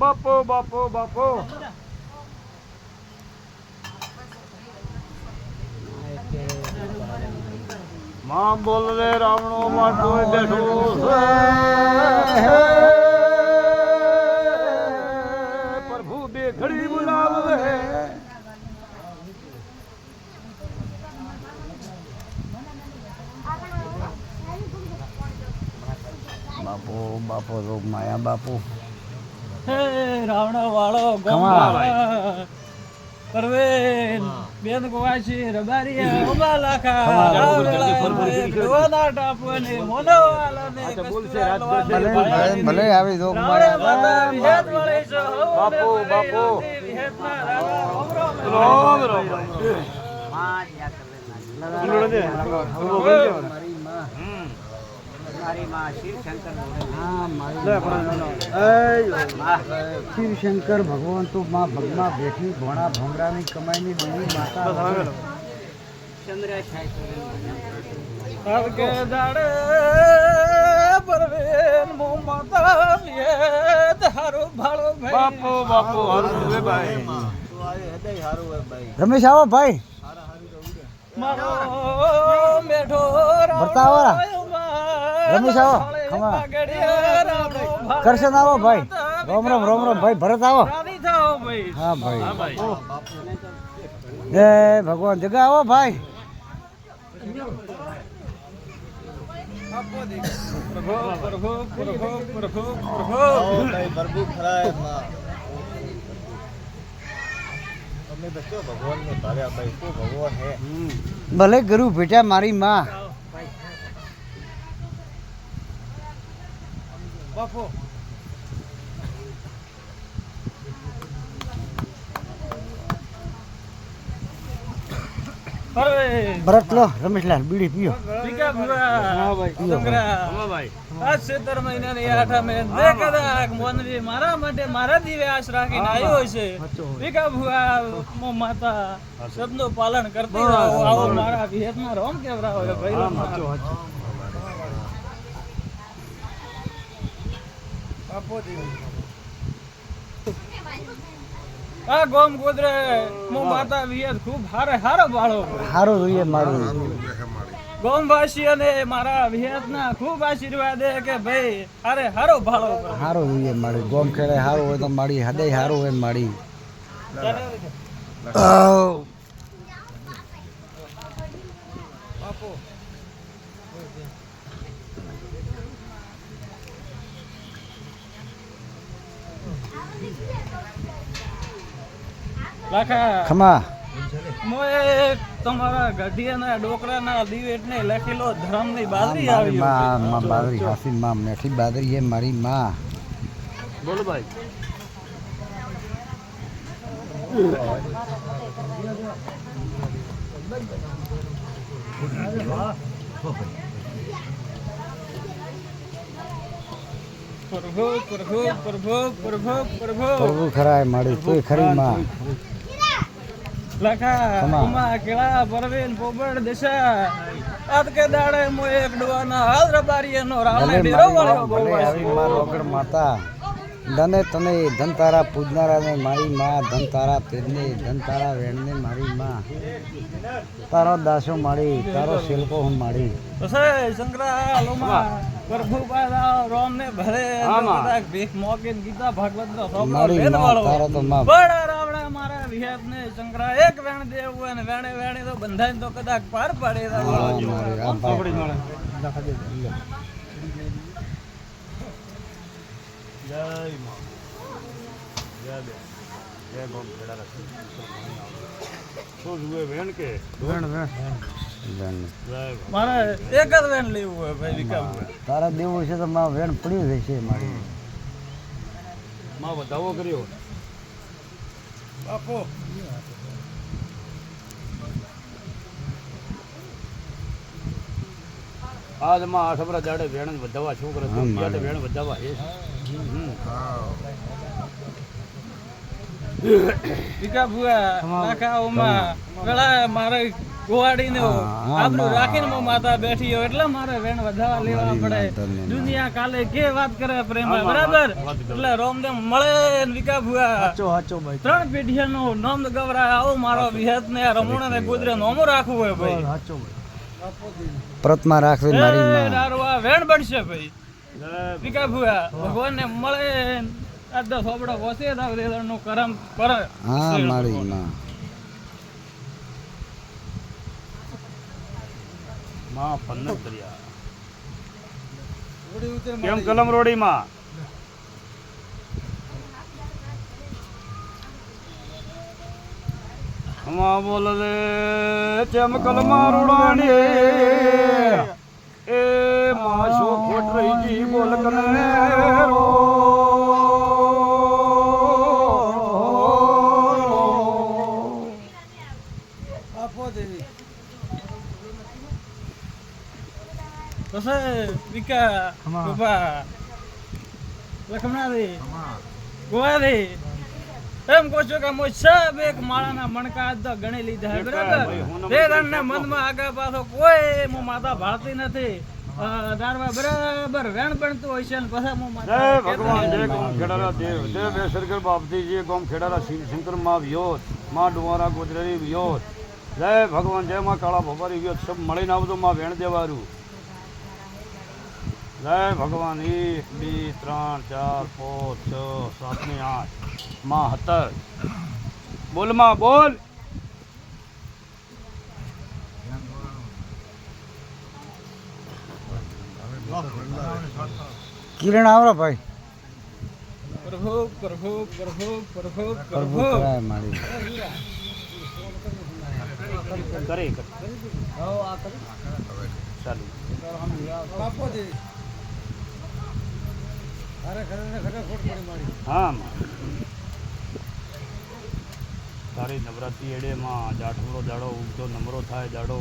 બાપો બાપો બાપો. માં બોલ રે રાવણો માટો બેઠો છે? પ્રભુ બે ઘડી બોલાવે બાપુ બાપુ રોગ માયા બાપુ. હે રાવણ વાળો કમા. પરવેન બેન ગોવાશી રબારીયા કરી છે. ડોના ટાપુને મોનો વાલાને આ તો બોલશે કસ્તુરા રાજગઢ ભલે ભલે આવી બાપુ, બાપુ. રોમ રોમ. રામ શિવશંકર ભગવાન તો માં ભગમાં બેઠી ભોણા ભોંગરાની કમાઈની બની માતા હરકે દાડે પરવેન મો માતા વિહેત હારો ભાળો ભાઈ. બાપો બાપો હારું રે ભાઈ. રમેશ આવો ભાઈ. મારો મેઢો ભરતાવાળા. રમેશ આવો, ખમા. કરશન આવો. ભાઈ. રોમ રોમ રોમ રોમ. ભાઈ ભરત આવો. હા ભાઈ. જય ભગવાન જગા આવો ભાઈ. ભલે ગુરુ ભેટ્યા મારી પ્રભુ અરે. ભરત લો રમેશલાલ બીડી પીઓ. મારા માટે મારા દીવે આશ રાખીને આવ્યો છે. માતા શબ્દનું પાલન કરતી રહો. આવો મારા વિહેતમાં રોમ કેવરા હોય ભાઈ આ ગોમ ગોદરે મો માતા વિહેત ખૂબ હારે હારો બાળો હારો જોઈએ મારું ગોમવાસી અને મારા. ના ખૂબ આશીર્વાદ છે કે ભાઈ હારે હારો ભાળો હારો જોઈએ મારી ગોમ ખેડે સારું હોય તો મારી હૃદય સારું હોય મારી. આવ. લાખા. ખમા. મોએ તમારા ગઢિયાના ડોકરાના દિવેટને લખેલો ધર્મની બાદરી મારી આવી માં માં બાદરી હાસી માં મેઠી બાદરી એ મારી માં. બોલો ભાઈ. પ્રભુ પ્રભુ પ્રભુ પ્રભુ. પ્રભુ પ્રભુ ખરાય મારી તું ખરી માં. લખા. ઉમા કેળા પરવીન પોબડ દિશા આદ દાડે મો એક ડવાના હાલ રબારીએનો રાવણે ભલે ડેરો મારી વાળ્યો ભલે આવી માં રોકડ માતા. ધને તને ધન તારા પૂજનારાને મારી માં ધન તારા તેજને ધન તારા વેણને મારી માં. તારો દાસો મારી તારો શિલ્પો હું મારી. છે પ્રભુ રોમ ને ભરે. ભીખ મોકીન ગીતા ભાગવત નો તારો તો માં. એક વેણ દેવું અને વેણે વેણે તો બંધાઈને તો કદાચ પાર પાડે હા, મારી આ ભાઈ. જય માં જય બે. જય ગોમ ખેડા શું જુએ વેણ કે? વેણ, વેણ. મારે એક જ વેણ લેવું હોય ભાઈ વિકાવું તારા દેવું છે તો માં વેણ પડ્યું છે મારી. માં વધાવો કર્યો. બાપુ આજમાં આઠમરા દાડે વેણ વધાવા છોકરા મારે. વેણ વધાવા એ ભુવા નાખા ઓમાં ગળા મારે આબરૂ હા. રાખીને મો માતા બેઠી હોય એટલે મારે વેણ વધાવા લેવા પડે. દુનિયા કાલે કે વાત કરે પ્રેમ બરાબર? એટલે રોમદેમ મળે ને વિકા ભુઆ સાચો સાચો ભાઈ. ત્રણ પેઢીયાનો નામ ગવરાય આવો મારો વિહત ને રમણ ને ગુજરે નોમો રાખવું હોય ભાઈ. સાચો ભાઈ. પ્રતમા રાખવી મારી માં. વેણ બનશે ભાઈ. વિકા ભુવા ભગવાન ને મળે આ દસ સોપડો વસે દાવ રેલણનું કરમ કરે. હા મારી માં. માં પન્નત દરિયા. કેમ કલમ રોડી માં હમા બોલ રે ચમ કલમા રોડાણી એ માં શો ખોટ રહી જી બોલ કને. બાબા લખમણાથી ગોવાથી એમ કહો છો કે મો સબ એક માળાના મણકા આજ તો ગણી લીધા હે, બરાબર? હું તે રણને મનમાં આગા પાછો કોઈ મો માતા ભાળતી નથી. દારવા બરાબર વેણ બનતું હોય છે ને પછી મો માતા જય ભગવાન જય ગોમ ખેડારા દેવ દેવ વેસરગર બાપજીજી ગોમ ખેડારા શિવ શંકરમાં વ્યોતમાં ડુવારા ગોદરેરી વ્યોત. જય ભગવાન જય માં કાળા ભવારી વ્યોત સબ મળીને આવજો માં વેણ દેવારું જય ભગવાન એક બે ત્રણ ચાર પાંચ છ સાત ને આઠ. માં હતર. બોલમાં બોલ. કિરણ આવરો ભાઈ. પ્રભુ પ્રભુ પ્રભુ પ્રભુ પ્રભુ પ્રભુ. કરે ચાલુ. હા તારી નવરાત્રી એડેમાં માં. જાઠવડો દાડો ઉગતો નમરો થાય દાડો